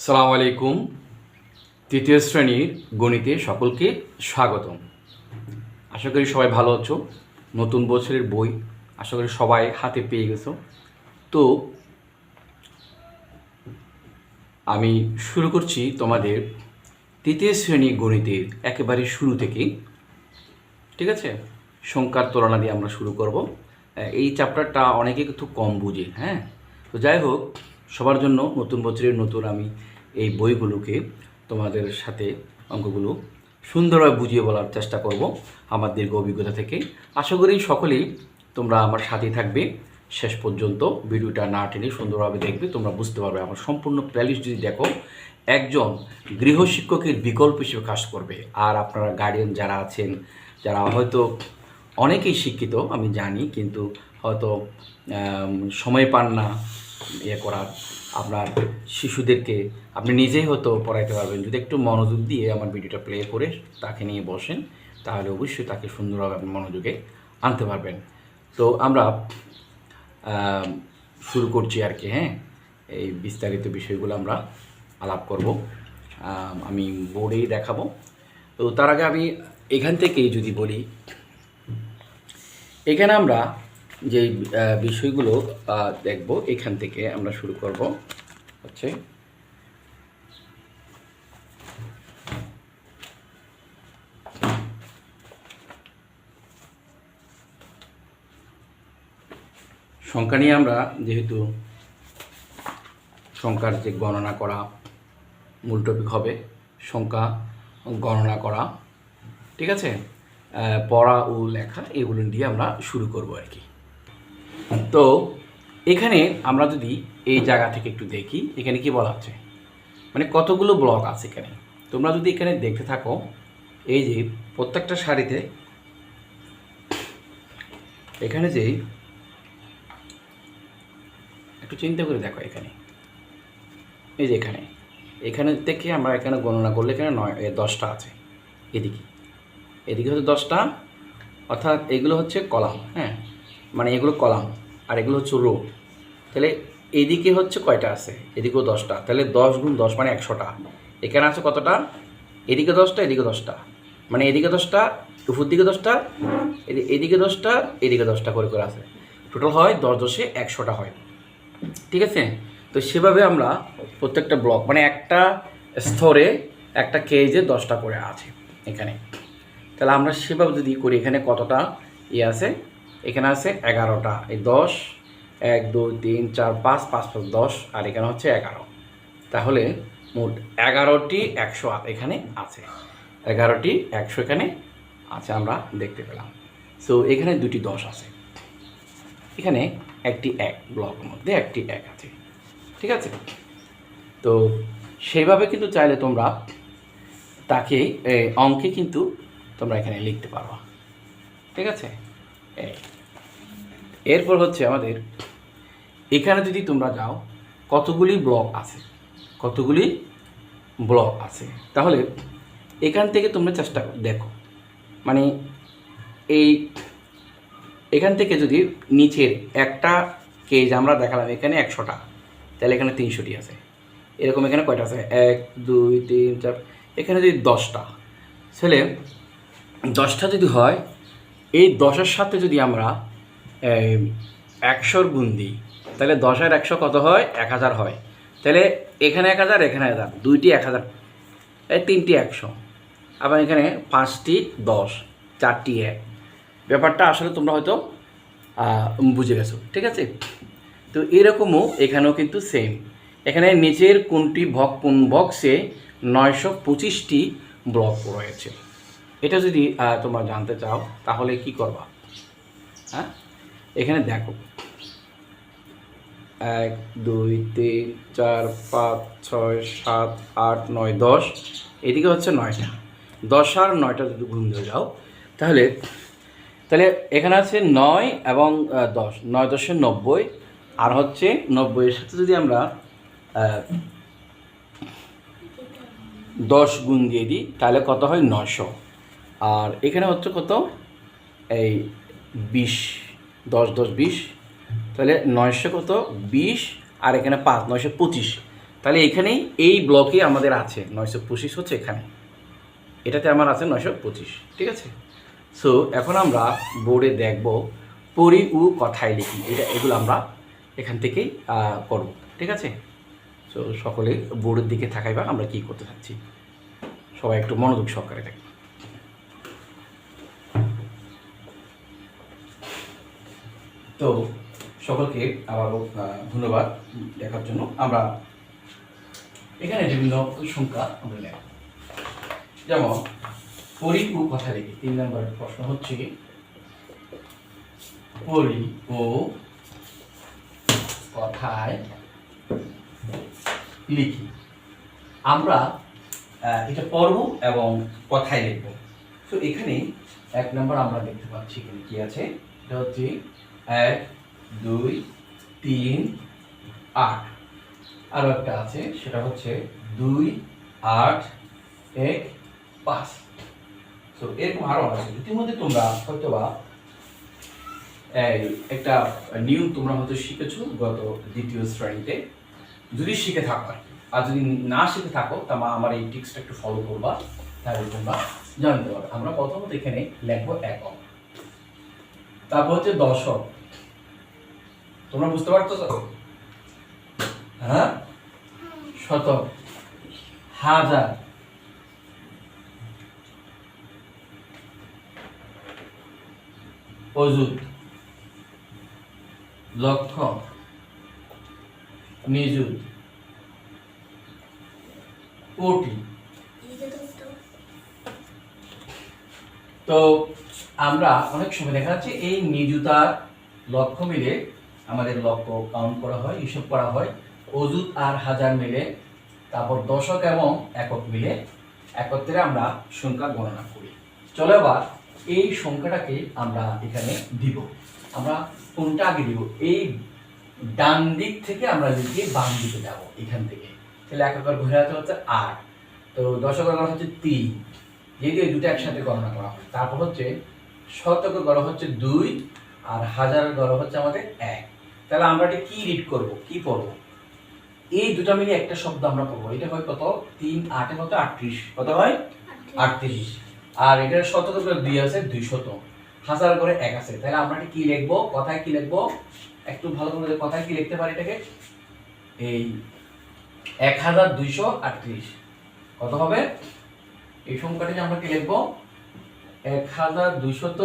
সালাম আলাইকুম। তৃতীয় শ্রেণির গণিতে সকলকে স্বাগতম। আশা করি সবাই ভালো আছো। নতুন বছরের বই আশা করি সবাই হাতে পেয়ে গেছো। তো, আমি শুরু করছি তোমাদের তৃতীয় শ্রেণি গণিতের একেবারে শুরু থেকেই ঠিক আছে? সংখ্যার তুলনা দিয়ে আমরা শুরু করব। এই চ্যাপ্টারটা অনেকে কিন্তু কম বুঝে হ্যাঁ? তো যাই হোক, সবার জন্য নতুন বছরের নতুন আমি এই বইগুলোকে তোমাদের সাথে অঙ্কগুলো সুন্দরভাবে বুঝিয়ে বলার চেষ্টা করব আমার দীর্ঘ অভিজ্ঞতা থেকে। আশা করি সকলেই তোমরা আমার সাথেই থাকবে। শেষ পর্যন্ত ভিডিওটা না টেনে সুন্দরভাবে দেখবে, তোমরা বুঝতে পারবে আমার সম্পূর্ণ প্লেলিস্ট যদি দেখো, একজন গৃহশিক্ষকের বিকল্প হিসেবে কাজ করবে। আর আপনারা গার্ডিয়ান যারা আছেন, যারা হয়তো অনেকেই শিক্ষিত, আমি জানি, কিন্তু হয়তো সময় পান না ইয়ে করার। আপনার শিশুদেরকে আপনি নিজেই হয়তো পড়াইতে পারবেন। যদি একটু মনোযোগ দিয়ে আমার ভিডিওটা প্লে করে তাকে নিয়ে বসেন, তাহলে অবশ্যই তাকে সুন্দরভাবে আপনি মনোযোগে আনতে পারবেন। তো আমরা শুরু করছি আর কি হ্যাঁ? এই বিস্তারিত বিষয়গুলো আমরা আলাপ করব। আমি বোর্ডেই দেখাবো। তো তার আগে আমি এখান থেকেই যদি বলি, এখানে আমরা যে বিষয়গুলো দেখব, এখান থেকে আমরা শুরু করব। হচ্ছে, সংখ্যা নিয়ে আমরা যেহেতু সংখ্যার যে গণনা করা মূল টপিক হবে, সংখ্যা গণনা করা, ঠিক আছে? পড়া ও লেখা, এগুলো দিয়ে আমরা শুরু করব আর কি। তো এখানে আমরা যদি এই জায়গা থেকে একটু দেখি, এখানে কি বলা আছে মানে কতগুলো ব্লক আছে এখানে? তোমরা যদি এখানে দেখতে থাকো, এই যে প্রত্যেকটা শাড়িতে এখানে যে একটু চিন্তা করে দেখো এখানে। এই যে এখানে। এখানে থেকে আমরা এখানে গণনা করলে এখানে নয় দশটা আছে। এদিকে। এদিকে হচ্ছে দশটা, অর্থাৎ এগুলো হচ্ছে কলাম হ্যাঁ? মানে এগুলো কলাম, আর এগুলো হচ্ছে রো। তাহলে এদিকে হচ্ছে কয়টা আছে? এদিকেও দশটা। তাহলে দশ গুণ দশ মানে একশোটা। এখানে আছে কতটা? এদিকে দশটা এদিকে দশটা। মানে এদিকে দশটা, উপর দিকে দশটা, এদি- এদিকে দশটা এদিকে দশটা করে করে আছে। টোটাল হয় দশ দশে একশোটা হয়। ঠিক আছে? তো সেভাবে আমরা প্রত্যেকটা ব্লক মানে একটা স্তরে, একটা কেজে দশটা করে আছে এখানে। তাহলে আমরা সেভাবে যদি করি, এখানে কতটা ইয়ে আছে? এখানে আছে এগারোটা। এই দশ, এক, দুই, তিন, চার, পাঁচ পাঁচ পাঁচ দশ, আর এখানে হচ্ছে এগারো। তাহলে মোট এগারোটি একশো এখানে আছে। এগারোটি একশো এখানে আছে আমরা দেখতে পেলাম। সো এখানে দুটি দশ আছে। এখানে একটি এক ব্লকের মধ্যে একটি এক আছে। ঠিক আছে? তো সেইভাবে কিন্তু চাইলে তোমরা তাকে অঙ্কে কিন্তু তোমরা এখানে লিখতে পারো ঠিক আছে। এরপর হচ্ছে আমাদের, এখানে যদি তোমরা যাও, কতগুলি ব্লক আছে? কতগুলি ব্লক আছে? তাহলে এখান থেকে তোমরা চেষ্টা দেখো। মানে এই, এখান থেকে যদি নিচের একটা কেজ আমরা দেখালাম, এখানে একশোটা, তাহলে এখানে তিনশোটি আছে। এরকম এখানে কয়টা আছে? এক, দুই, তিন, চার, এখানে যদি দশটা ছেলে দশটা যদি হয় এই দশের সাথে যদি আমরা একশোর গুণ দিই, তাহলে দশের একশো কত হয়? এক হাজার হয়। তাহলে এখানে এক হাজার এখানে এক হাজার দুইটি এক হাজার এই তিনটি একশো। আবার এখানে পাঁচটি দশ, চারটি এক। ব্যাপারটা আসলে তোমরা হয়তো বুঝে গেছো, ঠিক আছে? তো এরকমও এখানেও কিন্তু সেম এখানে নিচের কোনটি ভক, কোন বক্সে নয়শো পঁচিশটি ব্লক রয়েছে। এটা যদি তোমরা জানতে চাও, তাহলে কি করবা? হ্যাঁ? এখানে দেখো। এক, দুই, তিন, চার, পাঁচ, ছয়, সাত, আট, নয়, দশ। এদিকে হচ্ছে নয়টা। দশ আর নয়টা যদি গুণ দিয়ে যাও তাহলে তাহলে এখানে আছে নয় এবং দশ। নয় দশে নব্বই। আর হচ্ছে নব্বইয়ের সাথে যদি আমরা দশ গুণ দিয়ে দিই, তাহলে কত হয়? নশো আর এখানে হচ্ছে কত? এই বিশ, দশ দশ, বিশ। তাহলে নয়শো কত? বিশ। আর এখানে পাঁচ, নয়শো পঁচিশ। তাহলে এখানেই এই ব্লকে আমাদের আছে। নয়শো পঁচিশ হচ্ছে এখানে। এটাতে আমার আছে নয়শো পঁচিশ। ঠিক আছে? সো এখন আমরা বোর্ডে দেখব পরি উ কথায় লিখি। এটা, এগুলো আমরা এখান থেকেই করব। ঠিক আছে? সো সকলে বোর্ডের দিকে থাকাইবা, আমরা কি করতে চাচ্ছি সবাই একটু মনোযোগ সহকারে থাকি। তো সকলকে আবারও ধন্যবাদ দেখার জন্য। আমরা এখানে বিভিন্ন সংখ্যা আমরা নেব। যেমন, পরি ও কথা লিখি তিন নম্বর প্রশ্ন হচ্ছে, পরি ও কথায় লিখি। আমরা এটা পড়ব এবং কথায় লিখব। তো এখানে এক নম্বর আমরা দেখতে পাচ্ছি এখানে কি আছে? এটা হচ্ছে এক, দুই, তিন, আট। আরও একটা আছে, সেটা হচ্ছে দুই, আট, এক, পাঁচ। তো এরকম আরও আছে। ইতিমধ্যে তোমরা হয়তোবা একটা নিয়ম তোমরা হয়তো শিখেছো গত দ্বিতীয় শ্রেণীতে। যদি শিখে থাকো আর। আর যদি না শিখে থাকো, তা মা আমার এই টিক্সটা একটু ফলো করবা, তাহলে তোমরা জানতে পারবে। আমরা প্রথমত এখানে লিখব একক। তারপর হচ্ছে দশক। তোমরা বুঝতে পারতো হ্যাঁ? শত। হাজার। অযুত। লক্ষ। নিযুত। কোটি। তো আমরা অনেক সময় দেখা যাচ্ছে এই নিযুতার লক্ষ্য মিলে আমাদের লক্ষ্য কাউন্ট করা হয়, হিসাব করা হয়, অযুত আর হাজার মিলে, তারপর দশক এবং একক মিলে একত্রে আমরা সংখ্যা গণনা করি। চলো আবার এই সংখ্যাটাকে আমরা এখানে দিব। আমরা কোনটা আগে দিব? এই ডান দিক থেকে আমরা লিখে বাম দিকে যাব, এখান থেকে। তাহলে একাকার ঘুরে আছে হচ্ছে আট। তো দশকের গড় হচ্ছে তিন। যেহেতু এই দুটো একসাথে গণনা করা হয়। তারপর হচ্ছে শতকের গড় হচ্ছে দুই, আর হাজারের গড় হচ্ছে আমাদের এক। তাহলে আমরা এটা কি রিড করব? কি পড়ব? এই দুটো মিলে একটা শব্দ আমরা পড়ব। এটা হয় কত? তিন আটে কত আটত্রিশ। কত হয়? আটত্রিশ। আর এটার করে দুই আছে দুই শত হাজার করে এক আছে। তাহলে আমরা এটা কি লিখব? কথায় কি লিখব? একটু ভালো করে কথায় কি লিখতে পারি এটাকে? এই এক হাজার দুইশো আটত্রিশ। কত হবে? এই সংখ্যাটিকে আমরা কি লিখব? এক হাজার দুইশত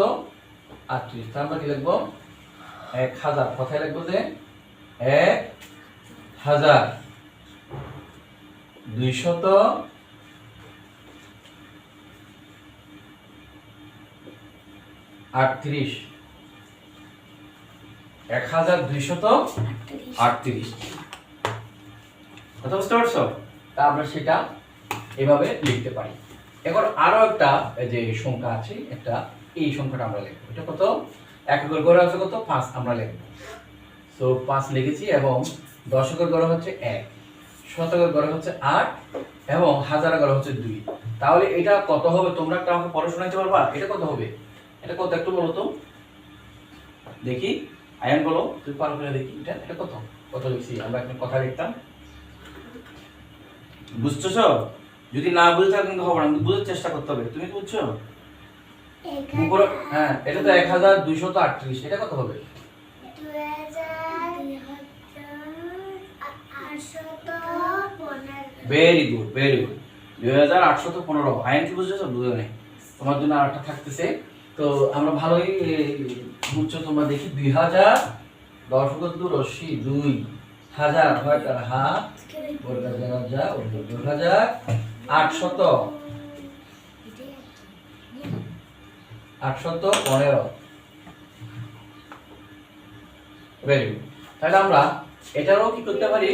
আটত্রিশ। তাহলে আমরা কি লিখব? এক হাজার। কথায় লিখব যে এক হাজার। দুইশত আটত্রিশ। এক হাজার দুইশত আটত্রিশ। কথা বুঝতে পারছ? তা আমরা সেটা এভাবে লিখতে পারি। এবার আরও একটা যে সংখ্যা আছে একটা এই সংখ্যাটা আমরা লিখব। এটা কত? এককের গড়ে আছে কত? পাঁচ আমরা লিখব। সো পাঁচ লিখেছি এবং দশকের গড়ে হচ্ছে এক, শতকের গড়ে হচ্ছে আট এবং হাজারের গড়ে হচ্ছে দুই। তাহলে এটা কত হবে? তোমরা একটা আমাকে পড়াশোনা দিতে পারবা? এটা কত হবে? এটা কত একটু বলো তো। দেখি, আয়ান বলো, তুই পারো কিনা দেখি। এটা এটা কত? কত লিখছি? আমরা একটা কথা লিখতাম। বুঝতেছ? যদি না বুঝতে কিন্তু হবে না বুঝার চেষ্টা করতে হবে। তুমি বুঝছ? উপরে হ্যাঁ এটা তো এক হাজার দুইশত আটত্রিশ এটা কত হবে? ভেরি গুড ভেরি গুড দুই হাজার আটশত পনেরো আইন বুঝেছ? বুঝে নেই তোমার জন্য আরেকটা থাকতেছে। তো আমরা ভালোই বুঝছ তোমরা দেখি। দুই হাজার দশ দু রশ্মি দুই। হাজার হয় হাজার ওর দুই হাজার। আটশত আটশত পনেরো। ভেরি তাহলে আমরা এটারও কি করতে পারি?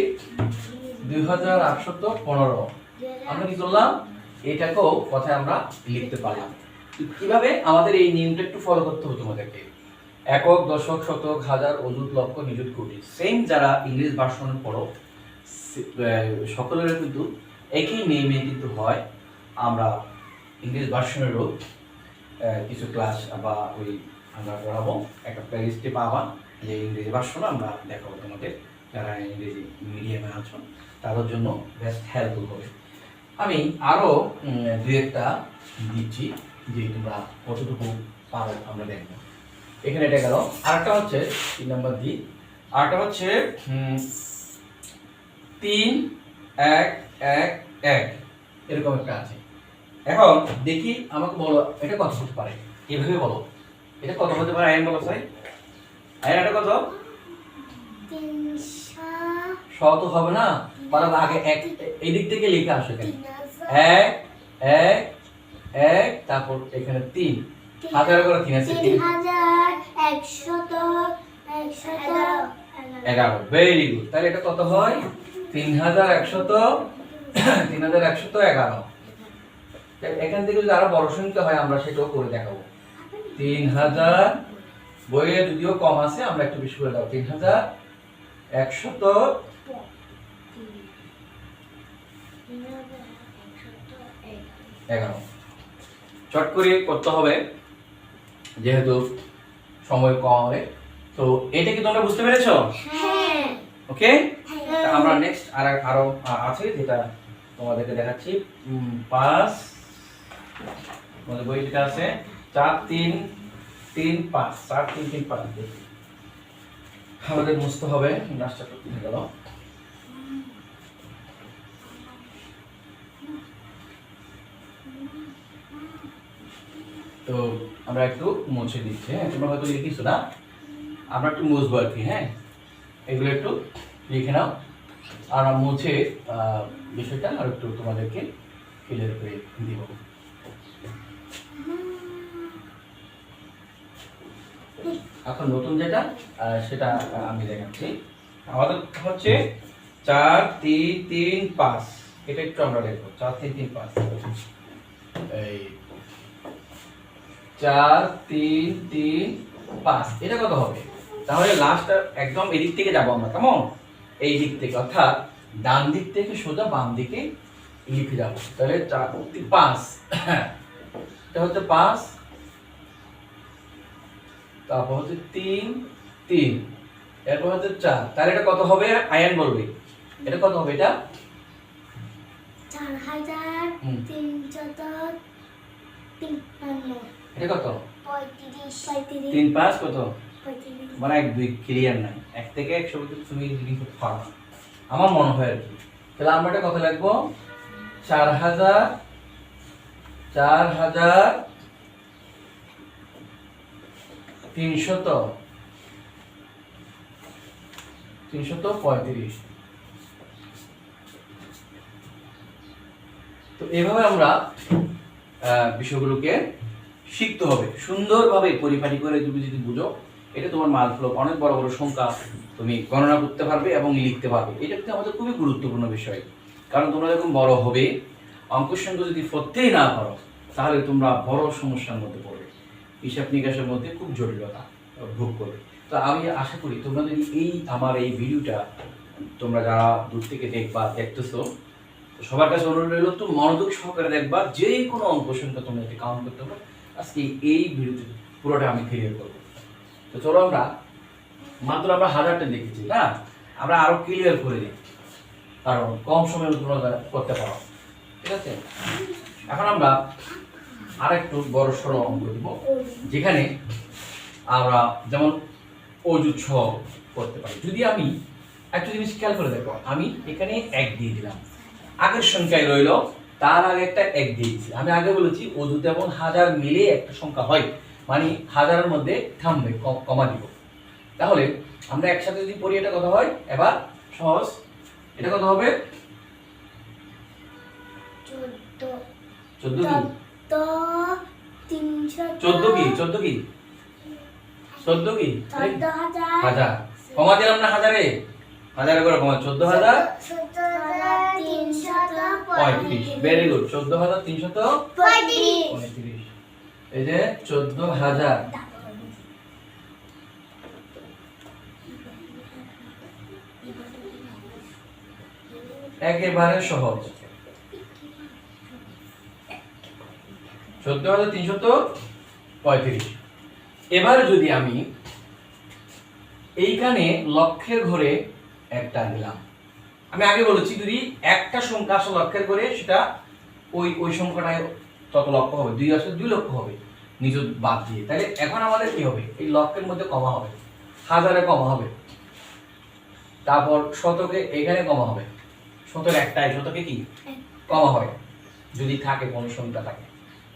দুই হাজার আটশত পনেরো। আমরা কি করলাম? এটাকেও কথায় আমরা লিখতে পারলাম। কীভাবে? আমাদের এই নিয়মটা একটু ফলো করতে হবে তোমাদেরকে। একক, দশক, শতক, হাজার, অযুত, লক্ষ, নিযুত, কোটি। সেম যারা ইংলিশ ভার্সনে পড়ো সকলের কিন্তু একই নিয়মে কিন্তু হয় আমরা ইংলিশ ভার্সনেরও কিছু ক্লাস বা ওই আমরা পড়াবো। একটা প্লেলিস্টে পাবা যে ইংরেজি ভার্সন আমরা দেখাবো তোমাদের। যারা ইংরেজি মিডিয়ামে আছো, তাদের জন্য বেস্ট হেল্পফুল হবে। আমি আরও দু একটা দিচ্ছি, যে তোমরা কতটুকু পারো আমরা দেখব। এখানে এটা গেল। আরেকটা হচ্ছে, তিন নম্বর দিই আরেকটা হচ্ছে তিন, এক এক এক। এরকম একটা আছে। এখন দেখি আমাকে বলো এটা কত হতে পারে? এভাবে বলো। এটা কত হতে পারে আইন বলো সাই আয়ন এটা কত? তিনশো শ তো হবে না? বলো আগে এক এই দিক থেকে লিখে আসো এখানে। তিন হাজার এক এক এক তারপর এখানে তিন। হাজার করে তিন আছে তিন। তিন হাজার একশত একশত এগারো। ভেরি গুড তাহলে এটা কত হয়? তিন হাজার একশত তিন হাজার একশত এগারো। এখান থেকে যদি আরও বড় সংখ্যা হয় আমরা সেটাও করে দেখাবো। তিন হাজার বইয়ে যদিও কম আছে আমরা একটু বেশি করে দাও তিন হাজার একশত এগারো। চট করে করতে হবে যেহেতু সময় কম হবে। তো এটা কি তোমরা বুঝতে পেরেছ? হ্যাঁ। ওকে? আমরা নেক্সট আর আরও আছে যেটা তোমাদেরকে দেখাচ্ছি। পাঁচ আমাদের বই যেটা আছে চার তিন তিন পাঁচ, চার তিন তিন পাঁচ। আমাদের বুঝতে হবে, নাচটা করতে গেল। তো আমরা একটু মুছে দিচ্ছি হ্যাঁ? তোমরা হয়তো লিখিছো না? আমরা একটু মুছবো আর কি হ্যাঁ? এগুলো একটু লিখে নাও। আর মুছে বিষয়টা আর একটু তোমাদেরকে ক্লিয়ার করে দিব। এখন নতুন যেটা সেটা আমি দেখাচ্ছি। আমাদের হচ্ছে চার, তিন তিন, পাঁচ। এটা একটু আমরা দেখব। চার, তিন তিন, পাঁচ। এই চার, তিন তিন, পাঁচ। এটা কত হবে? তাহলে লাস্টটা একদম এদিক থেকে যাব আমরা, কেমন? এই দিক থেকে, অর্থাৎ ডান দিক থেকে সোজা বাম দিকে লিখে যাব। তাহলে চার পাঁচ। এটা হচ্ছে পাঁচ তারপর হচ্ছে তিন তিন। এরপর হচ্ছে চার। তাহলে এটা কত হবে? আয়ান বলবে। এটা কত হবে এটা? চার হাজার কত? তিন পাঁচ কত? মানে এক দুই ক্লিয়ার নাই। এক থেকে একশো পর্যন্ত তুমি করতে পারো আমার মনে হয় আর কি। তাহলে আমরা এটা কত লিখব? চার হাজার চার হাজার তিনশত। তিনশত পঁয়ত্রিশ। তো এভাবে আমরা বিষয়গুলোকে শিখতে হবে। সুন্দরভাবে পরিপাটি করে তুমি যদি বুঝো, এটা তোমার মাল অনেক বড় বড় সংখ্যা তুমি গণনা করতে পারবে এবং লিখতে পারবে। এটা কিন্তু আমাদের খুবই গুরুত্বপূর্ণ বিষয়। কারণ তোমরা যখন বড় হবে, অঙ্ক সঙ্গে যদি পড়তেই না পারো, তাহলে তোমরা বড় সমস্যার মধ্যে পড়বে। হিসাব নিকাশের মধ্যে খুব জটিলতা ভোগ করবে তো আমি আশা করি তোমরা এই আমার এই ভিডিওটা তোমরা যারা দূর থেকে দেখবা, দেখতেছো, তো সবার কাছে অনুরোধ রইল, একটু মনোযোগ সহকারে দেখবা, যে কোনো অঙ্ক সংখ্যা তোমরা যদি কাউন্ট করতে পারো। আজকে এই ভিডিওতে পুরোটা আমি ক্লিয়ার করব। তো চলো আমরা, মাত্র আমরা হাজারটা দেখেছি, না? আমরা আরও ক্লিয়ার করে দিই, কারণ কম সময়ে তোমরা করতে পারো, ঠিক আছে? এখন আমরা আরেকটু বড় সড়ো অঙ্ক দিব যেখানে আমরা যেমন অজুত সহ করতে পারি। যদি আমি একটা জিনিস খেয়াল করে দেখো আমি এখানে এক দিয়ে দিলাম। আগের সংখ্যায় রইল তার আগে একটা এক দিয়েছি আমি আগে বলেছি অজুত এবং হাজার মিলে একটা সংখ্যা হয় মানে হাজারের মধ্যে থামবে কমা দিব। তাহলে আমরা একসাথে যদি পড়ি এটা কথা হয়? এবার সহজ এটা কথা হবে? চোদ্দ। চোদ্দ চোদ্দ তিনশো চোদ্দ কি? চোদ্দ কি? চোদ্দ কি? হাজার। হাজার। কমা দিলাম না হাজারে? হাজারে করে কমা। চোদ্দ হাজার? চোদ্দ হাজার তিনশত পঁয়ত্রিশ। ভেরি গুড চোদ্দ হাজার তিনশত পঁয়ত্রিশ। এই যে চোদ্দ হাজার। একেবারে সহজ। চোদ্দ হাজার তিনশত পঁয়ত্রিশ। এবার যদি আমি এইখানে লক্ষের ঘরে একটা দিলাম আমি আগে বলেছি যদি একটা সংখ্যা আসলে লক্ষের করে সেটা ওই ওই সংখ্যাটায় তত লক্ষ হবে। দুই আসলে দুই লক্ষ হবে নিজ বাদ দিয়ে। তাহলে এখন আমাদের কি হবে? এই লক্ষের মধ্যে কমা হবে। হাজারে কমা হবে। তারপর শতকে এখানে কমা হবে। শতক একটাই শতকে কি? কমা হয় যদি থাকে কোনো সংখ্যা থাকে।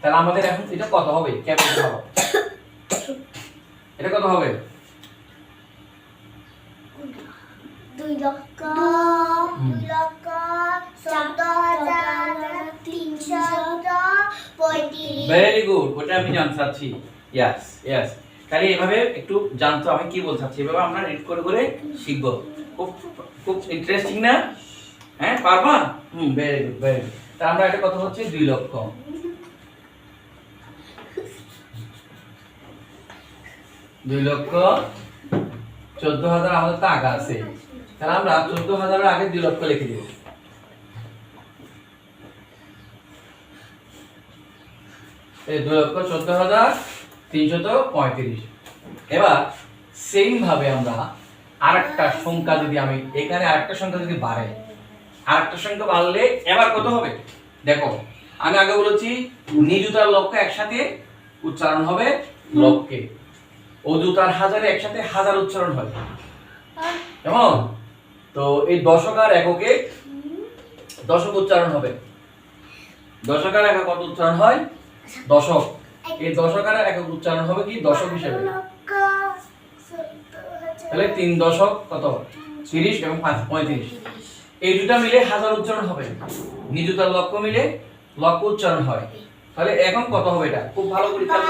তাহলে আমাদের এখন এটা কত হবে? ক্যাপিটাল হবে? এটা কত হবে? দুই লক্ষ দুই লক্ষ চোদ্দ হাজার তিনশত পঁয়ত্রিশ। ভেরি গুড ওটা আমি জানতে চাচ্ছি। ইয়াস ইয়াস তাহলে এভাবে একটু জানতো আমি কি বলতে চাচ্ছি। এভাবে আমরা রিড করে করে শিখব। খুব খুব ইন্টারেস্টিং না? হ্যাঁ পারবা? Hmm very good very good তা আমরা এটা কথা হচ্ছে? দুই লক্ষ। দুই লক্ষ চোদ্দ হাজার আমাদের আগা আছে। তাহলে আমরা চোদ্দ হাজারের আগে দুই লক্ষ লিখে দিব। এই দুই লক্ষ চোদ্দ হাজার তিনশত পঁয়ত্রিশ। এবার সেম ভাবে আমরা আরেকটা সংখ্যা যদি আমি এখানে আরেকটা সংখ্যা যদি বাড়ে আরেকটা সংখ্যা বাড়লে এবার কত হবে? দেখো, আমি আগে বলেছি নিজুতার লক্ষ একসাথে উচ্চারণ হবে লক্ষ্যে। অজুতার হাজারে একসাথে হাজার উচ্চারণ হয়। কেমন? তো এই দশক দশকার এককে দশক উচ্চারণ হবে। দশকার একক কত উচ্চারণ হয়? দশক। এই দশকার একক উচ্চারণ হবে কি? দশক হিসেবে। লক্ষ তাহলে তিন দশক কত? তিরিশ এবং পাঁচ, পঁয়ত্রিশ। এই দুটা মিলে হাজার উচ্চারণ হবে। নিজুতার লক্ষ্য মিলে লক্ষ্য উচ্চারণ হয়। তাহলে এখন কত হবে এটা? খুব ভালো করে খেয়াল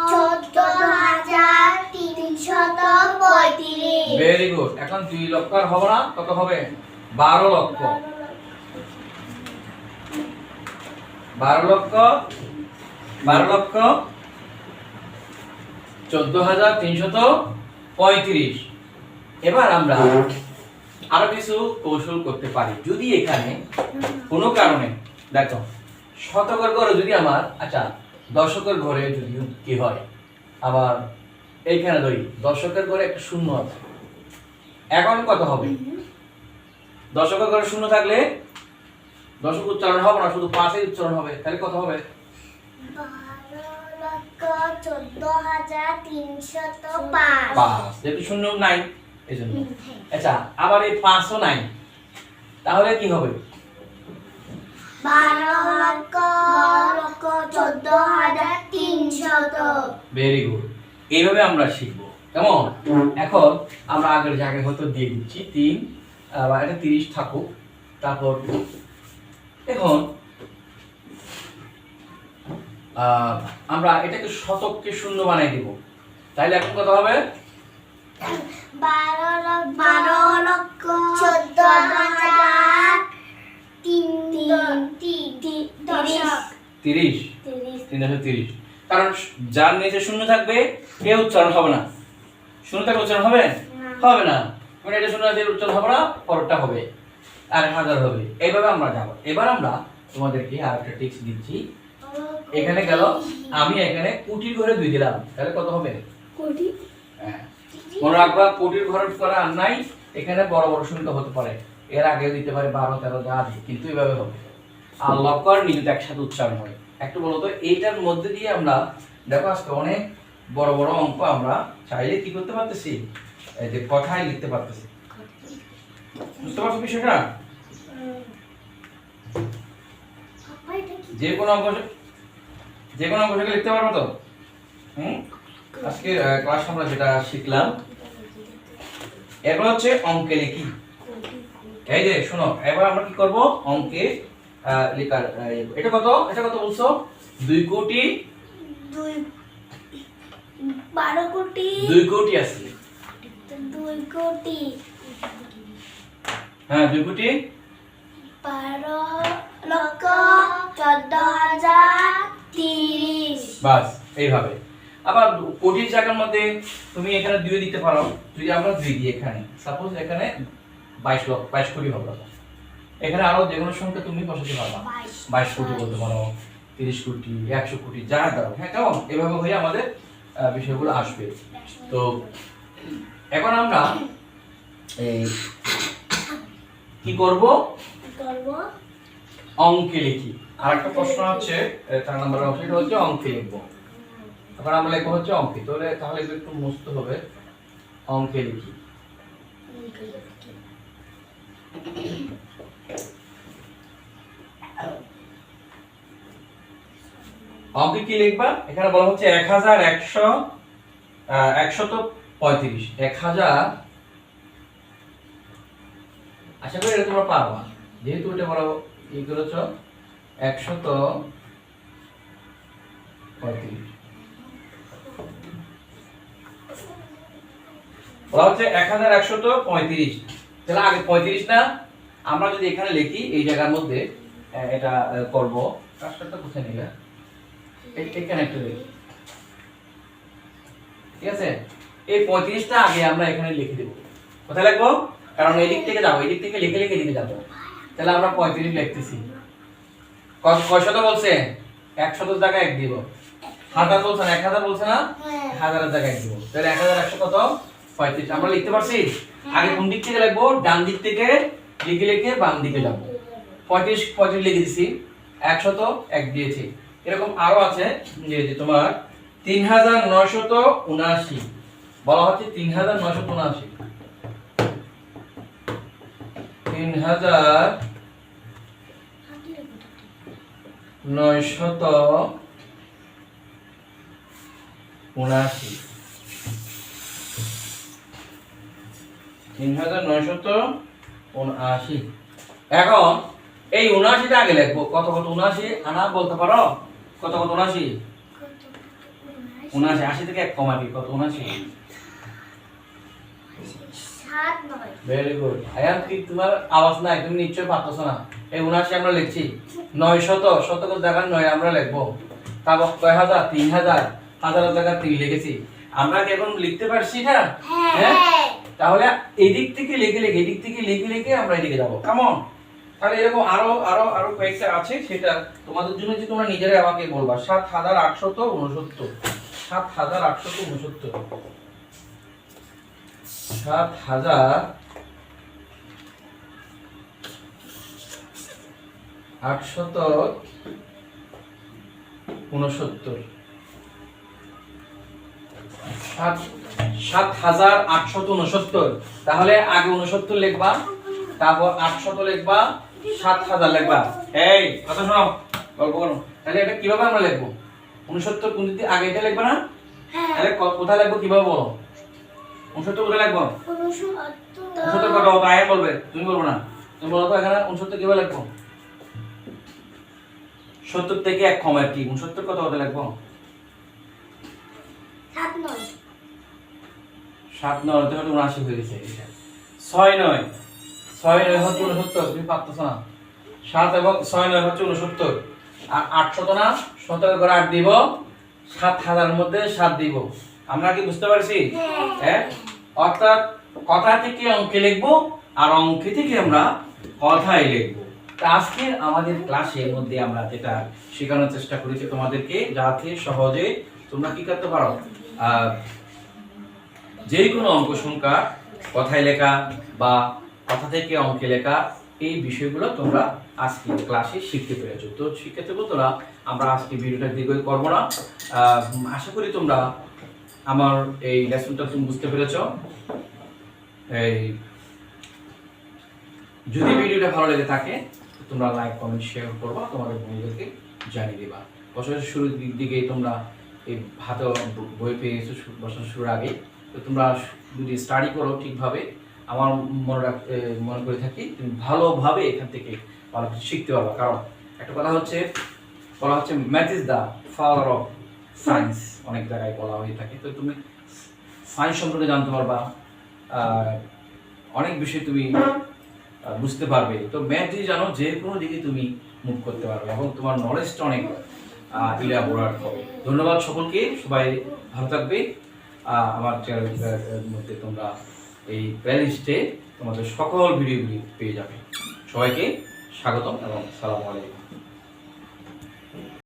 করো। চোদ্দ হাজার ভেরি গুড এখন দুই লক্ষ আর হবে না? কত হবে? বারো লক্ষ। বারো লক্ষ? বারো লক্ষ? চোদ্দ হাজার তিনশত পঁয়ত্রিশ। এবার আমরা আরও কিছু কৌশল করতে পারি। যদি এখানে কোনো কারণে, দেখো, শতকের ঘরে যদি আমার। আচ্ছা দশকের ঘরে যদি কি হয় আবার এইখানে ধরি দর্শকের ঘরে একটা শূন্য আছে। এখন কত হবে। দর্শকের ঘরে শূন্য থাকলে দর্শক উচ্চারণ হবে না শুধু পাঁচেই উচ্চারণ হবে। তাহলে কত হবে। যেহেতু শূন্য নাই এই জন্য। আচ্ছা আবার এই পাঁচও নাই। তাহলে কি হবে? বারো লক্ষ লক্ষ চোদ্দ হাজার তিনশত। ভেরি গুড এইভাবে আমরা শিখব। কেমন? এখন আমরা আগের জায়গায় হয়তো দিয়ে দিচ্ছি তিন এটা তিরিশ থাকুক। তারপর এখন আমরা এটাকে শতককে শূন্য বানাই দিব। তাইলে এখন কত হবে? বারো লক্ষ বারো লক্ষ চোদ্দ হাজার তিরিশ। তিন তিরিশ। কারণ যার নিচে শূন্য থাকবে এ উচ্চারণ হবে না। শূন্য থাকলে উচ্চারণ হবে? হবে না। মানে এটা শূন্য দিয়ে উচ্চারণ হবে না পরেরটা হবে। আর হাজার হবে। এইভাবে আমরা যাব। এবার আমরা তোমাদেরকে আর একটা টিপস দিচ্ছি। এখানে গেল। আমি এখানে কুটির ঘরে দুই দিলাম। তাহলে কত হবে? কোটি। হ্যাঁ। মনে রাখবা কোটির ঘরে করা আর নাই। এখানে বড় বড় সংখ্যা হতে পারে। এর আগে দিতে পারে বারো, তেরো, যা আছে, কিন্তু এভাবে হবে আর লক্ষ্য আর একসাথে উচ্চারণ হয়। একটু বলতো এইটার মধ্যে দিয়ে আমরা, দেখো আজকে অনেক বড় বড় অঙ্ক আমরা চাইলে কি করতে পারতেছি? এই যে কথায় লিখতে পারতেছি। বুঝতে পারছ বিষয়টা? যে কোনো অঙ্ক যে কোনো লিখতে পারব তো? হুম? আজকের ক্লাস আমরা যেটা শিখলাম এরপর হচ্ছে অঙ্কে লিখি। এই যে শোনো এবার আমরা কি করব? অঙ্কে লেখার এটা কত? এটা কত বলছো? দুই কোটি? দুই বারো কোটি। দুই কোটি আছে। দুই কোটি। হ্যাঁ দুই কোটি? বারো লক্ষ চোদ্দ হাজার তিরিশ। বাস এইভাবে। আবার কোটির জায়গার মধ্যে তুমি এখানে দুই দিতে পারো। যদি আমরা দুই দিই এখানে সাপোজ এখানে বাইশ লক্ষ বাইশ কোটি হবে। এখানে আরও যে কোনো সংখ্যা তুমি বসাতে পারবা বাইশ। কোটি বলতে পারো তিরিশ কোটি একশো কোটি যা দাও। হ্যাঁ কেমন? এভাবে হয়ে আমাদের বিষয়গুলো আসবে। তো এখন আমরা এই কি করব? অঙ্কে লিখি। আর একটা প্রশ্ন হচ্ছে এ, চার নম্বর অংশটা হচ্ছে অঙ্কে লিখব। এখন আমরা লিখব হচ্ছে অঙ্কে। তাহলে তাহলে একটু মুছতে হবে। অঙ্কে লিখি। অঙ্কে কি লিখবা? এখানে বলা হচ্ছে এক হাজার একশো একশত পঁয়ত্রিশ। এক হাজার আশা করি এটা তোমরা পারবা। যেহেতু এটা বড় ই করেছ, একশত পঁয়ত্রিশ। বলা হচ্ছে এক হাজার একশত পঁয়ত্রিশ। তাহলে আগে পঁয়ত্রিশ না, আমরা যদি এখানে লিখি, এই জায়গার মধ্যে এটা করব। কাজটা কোথায় নিলে। ঠিক আছে? এই পঁয়ত্রিশটা আগে আমরা এখানে লিখে দেবো। কোথায় লিখব? কারণ এই দিক থেকে যাব এই দিক থেকে লিখে লিখে এদিকে যাব। তাহলে আমরা পঁয়ত্রিশ লিখতেছি। ক- বলছে? এক জায়গায় এক দিব। হাজার বলছে না এক হাজার বলছে না? হাজারের জায়গায় এক দিব। তাহলে এক হাজার একশো কত? পঁয়ত্রিশ। আমরা লিখতে পারছি? আগে কোন দিক থেকে লিখব? ডান দিক থেকে লিখে লিখে বাম দিকে যাব। পঁয়ত্রিশ পঁয়ত্রিশ লিখে দিছি। একশত এক দিয়েছি। এরকম আরও আছে যে তোমার তিন হাজার নয়শত উনআশি। বলা হচ্ছে তিন হাজার নয়শত উনআশি। তিন হাজার নয়শত উনআশি। তিন হাজার নয়শত উনআশি। এখন, এই উনআশিটা আগে লিখব। কত কত উনআশি? আনা বলতে পারো? কত কত উনআশি উনআশি আশি থেকে এক কমাবি কত উনআশি নয়। ভেরি গুড আয়ান কি তোমার আওয়াজ নাই? তুমি নিশ্চয়ই পারতেছো না। এই উনআশি আমরা লিখছি। নয় শত শত নয় আমরা লিখব। তারপর কয় হাজার? তিন হাজার। হাজার জায়গায় তিন লিখেছি। আমরা কি এখন লিখতে পারছি না? হ্যাঁ হ্যাঁ? হ্যাঁ। তাহলে এদিক থেকে লিখে লিখে এদিক থেকে লিখে লিখে আমরা এদিকে যাব। কেমন তাহলে এরকম আরও আরও আরও কয়েকটা আছে, সেটা তোমাদের জন্য যে তোমরা নিজেরাই আমাকে বলবা। সাত হাজার আটশত উনসত্তর সাত হাজার আটশত উনসত্তর সাত হাজার আটশত উনসত্তর সাত হাজার আটশত উনসত্তর তাহলে আগে উনসত্তর লিখবা, তারপর আটশত লিখবা সাত হাজার লিখবা। এই কথা শোনো গল্প করো। তাহলে এটা কীভাবে আমরা লিখব? উনসত্তর কোন দিকে আগে এটা লিখবা না? হ্যাঁ। তাহলে কোথায় লিখব কীভাবে বলো? উনসত্তর কোথায় লিখব? উনসত্তর কত আয় বলবে তুমি বলব না। তুমি বলো তো এখানে উনসত্তর কীভাবে লিখব? সত্তর থেকে এক কম আর কি উনসত্তর কত কত লিখব? সাত নয়। সাত নয় হতে হতে উনআশি হয়ে গেছে ছয় নয়। ছয় নয় হচ্ছে উনসত্তর তুমি পারতেছো না। সাত এবং ছয় নয় হচ্ছে উনসত্তর। আর আটশত না? সতেরো করে আট দিব সাত হাজারের মধ্যে সাত দিব। আমরা কি বুঝতে পারছি? হ্যাঁ। অর্থাৎ কথা থেকে অঙ্কে লিখব আর অঙ্কে থেকে আমরা কথাই লিখব। আজকে আমাদের ক্লাসের মধ্যে আমরা যেটা শেখানোর চেষ্টা করেছি তোমাদেরকে যাতে সহজে তোমরা কি করতে পারো? যে কোনো অঙ্ক সংখ্যা কথায় লেখা বা কথা থেকে অঙ্কে লেখা এই বিষয়গুলো তোমরা আজকে ক্লাসে শিখতে পেরেছ। তো শিক্ষার্থী বন্ধুরা, আমরা আজকে ভিডিওটা দীর্ঘই করব না। আশা করি তোমরা আমার এই লেসনটা তুমি বুঝতে পেরেছ। এই, যদি ভিডিওটা ভালো লেগে থাকে তোমরা লাইক কমেন্ট শেয়ার করবা, তোমাদের বন্ধুদেরকে জানিয়ে দিবা। বছরের শুরুর দিক দিকে তোমরা এই হাতে বই পেয়ে গেছো বছর শুরুর আগে তো তোমরা যদি স্টাডি করো ঠিকভাবে আমার মনে রাখ মনে করে থাকি, তুমি ভালোভাবে এখান থেকে ভালো কিছু শিখতে পারবা। কারণ একটা কথা হচ্ছে, বলা হচ্ছে math is the father of science অনেক জায়গায় বলা হয়ে থাকে। তো তুমি সায়েন্স সম্পর্কে জানতে পারবা অনেক বিষয় তুমি বুঝতে পারবে। তো ম্যাথ যদি জানো, যে কোনো দিকে তুমি মুভ করতে পারবে এবং তোমার নলেজটা অনেক ইলাবোরাট হবে। ধন্যবাদ সকলকে, সবাই ভালো থাকবে। আমার চ্যানেলের মধ্যে তোমরা এই প্লেলিস্টে তোমাদের সকল ভিডিওগুলি পেয়ে যাবে। সবাইকে স্বাগতম এবং সালামু আলাইকুম।